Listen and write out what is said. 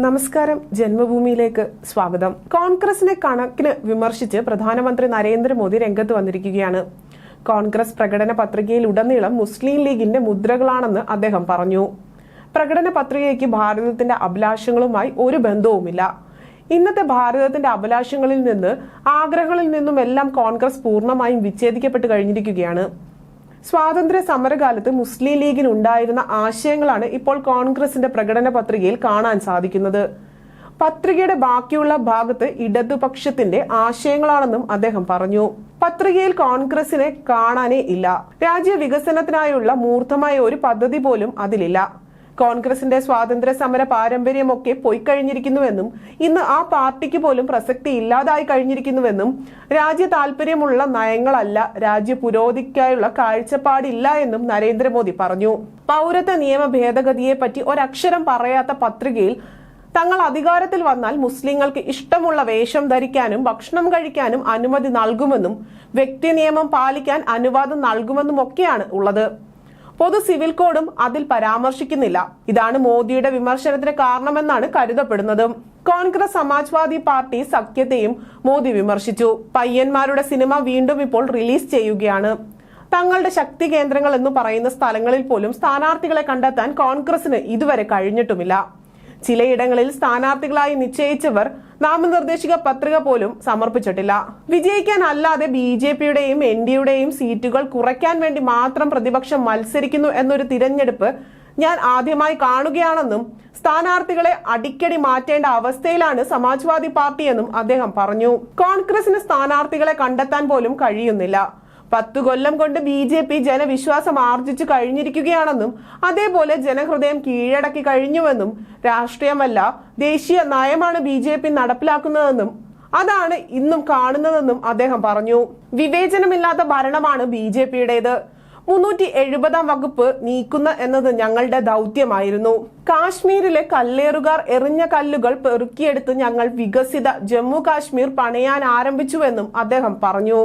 നമസ്കാരം. ജന്മഭൂമിയിലേക്ക് സ്വാഗതം. കോൺഗ്രസിനെ കണക്കിന് വിമർശിച്ച് പ്രധാനമന്ത്രി നരേന്ദ്രമോദി രംഗത്ത് വന്നിരിക്കുകയാണ്. കോൺഗ്രസ് പ്രകടന പത്രികയിൽ ഉടനീളം മുസ്ലിം ലീഗിന്റെ മുദ്രകളാണെന്ന് അദ്ദേഹം പറഞ്ഞു. പ്രകടന പത്രികയ്ക്ക് ഭാരതത്തിന്റെ അഭിലാഷങ്ങളുമായി ഒരു ബന്ധവുമില്ല. ഇന്നത്തെ ഭാരതത്തിന്റെ അഭിലാഷങ്ങളിൽ നിന്ന് ആഗ്രഹങ്ങളിൽ നിന്നും എല്ലാം കോൺഗ്രസ് പൂർണമായും വിച്ഛേദിക്കപ്പെട്ട് കഴിഞ്ഞിരിക്കുകയാണ്. സ്വാതന്ത്ര്യ സമരകാലത്ത് മുസ്ലിം ലീഗിന് ഉണ്ടായിരുന്ന ആശയങ്ങളാണ് ഇപ്പോൾ കോൺഗ്രസിന്റെ പ്രകടന പത്രികയിൽ കാണാൻ സാധിക്കുന്നത്. പത്രികയുടെ ബാക്കിയുള്ള ഭാഗത്ത് ഇടതുപക്ഷത്തിന്റെ ആശയങ്ങളാണെന്നും അദ്ദേഹം പറഞ്ഞു. പത്രികയിൽ കോൺഗ്രസിനെ കാണാനേ ഇല്ല. രാജ്യ വികസനത്തിനായുള്ള മൂർത്തമായ ഒരു പദ്ധതി പോലും അതിലില്ല. കോൺഗ്രസിന്റെ സ്വാതന്ത്ര്യ സമര പാരമ്പര്യമൊക്കെ പോയി കഴിഞ്ഞിരിക്കുന്നുവെന്നും ഇന്ന് ആ പാർട്ടിക്ക് പോലും പ്രസക്തി ഇല്ലാതായി കഴിഞ്ഞിരിക്കുന്നുവെന്നും രാജ്യ താല്പര്യമുള്ള നയങ്ങളല്ല രാജ്യ പുരോഗതിക്കായുള്ള കാഴ്ചപ്പാടില്ല എന്നും നരേന്ദ്രമോദി പറഞ്ഞു. പൗരത്വ നിയമ ഭേദഗതിയെ പറ്റി ഒരക്ഷരം പറയാത്ത പത്രികയിൽ തങ്ങൾ അധികാരത്തിൽ വന്നാൽ മുസ്ലിങ്ങൾക്ക് ഇഷ്ടമുള്ള വേഷം ധരിക്കാനും ഭക്ഷണം കഴിക്കാനും അനുമതി നൽകുമെന്നും വ്യക്തി നിയമം പാലിക്കാൻ അനുവാദം നൽകുമെന്നും ഒക്കെയാണ് ഉള്ളത്. പൊതു സിവിൽ കോഡും അതിൽ പരാമർശിക്കുന്നില്ല. ഇതാണ് മോദിയുടെ വിമർശനത്തിന് കാരണമെന്നാണ് കരുതപ്പെടുന്നത്. കോൺഗ്രസ് സമാജ്വാദി പാർട്ടി സഖ്യത്തെയും മോദി വിമർശിച്ചു. പയ്യന്മാരുടെ സിനിമ വീണ്ടും ഇപ്പോൾ റിലീസ് ചെയ്യുകയാണ്. തങ്ങളുടെ ശക്തി കേന്ദ്രങ്ങൾ എന്ന് പറയുന്ന സ്ഥലങ്ങളിൽ പോലും സ്ഥാനാർത്ഥികളെ കണ്ടെത്താൻ കോൺഗ്രസിന് ഇതുവരെ കഴിഞ്ഞിട്ടുമില്ല. ചിലയിടങ്ങളിൽ സ്ഥാനാർത്ഥികളായി നിശ്ചയിച്ചവർ നാമനിർദ്ദേശിക പത്രിക പോലും സമർപ്പിച്ചിട്ടില്ല. വിജയിക്കാൻ അല്ലാതെ ബി ജെ പിയുടെയും എൻ ഡിയുടെയും സീറ്റുകൾ കുറയ്ക്കാൻ വേണ്ടി മാത്രം പ്രതിപക്ഷം മത്സരിക്കുന്നു എന്നൊരു തിരഞ്ഞെടുപ്പ് ഞാൻ ആദ്യമായി കാണുകയാണെന്നും സ്ഥാനാർത്ഥികളെ അടിക്കടി മാറ്റേണ്ട അവസ്ഥയിലാണ് സമാജ്വാദി പാർട്ടിയെന്നും അദ്ദേഹം പറഞ്ഞു. കോൺഗ്രസിന് സ്ഥാനാർത്ഥികളെ കണ്ടെത്താൻ പോലും കഴിയുന്നില്ല. പത്തു കൊല്ലം കൊണ്ട് ബി ജെ പി ജനവിശ്വാസം ആർജിച്ചു കഴിഞ്ഞിരിക്കുകയാണെന്നും അതേപോലെ ജനഹൃദയം കീഴടക്കി കഴിഞ്ഞുവെന്നും രാഷ്ട്രീയമല്ല ദേശീയ നയമാണ് ബി ജെ പി നടപ്പിലാക്കുന്നതെന്നും അതാണ് ഇന്നും കാണുന്നതെന്നും അദ്ദേഹം പറഞ്ഞു. വിവേചനമില്ലാത്ത ഭരണമാണ് ബി ജെ പിയുടേത്. മുന്നൂറ്റി എഴുപതാം വകുപ്പ് നീക്കുന്ന എന്നത് ഞങ്ങളുടെ ദൗത്യമായിരുന്നു. കാശ്മീരിലെ കല്ലേറുകാർ എറിഞ്ഞ കല്ലുകൾ പെറുക്കിയെടുത്ത് ഞങ്ങൾ വികസിത ജമ്മു കാശ്മീർ പണിയാൻ ആരംഭിച്ചുവെന്നും അദ്ദേഹം പറഞ്ഞു.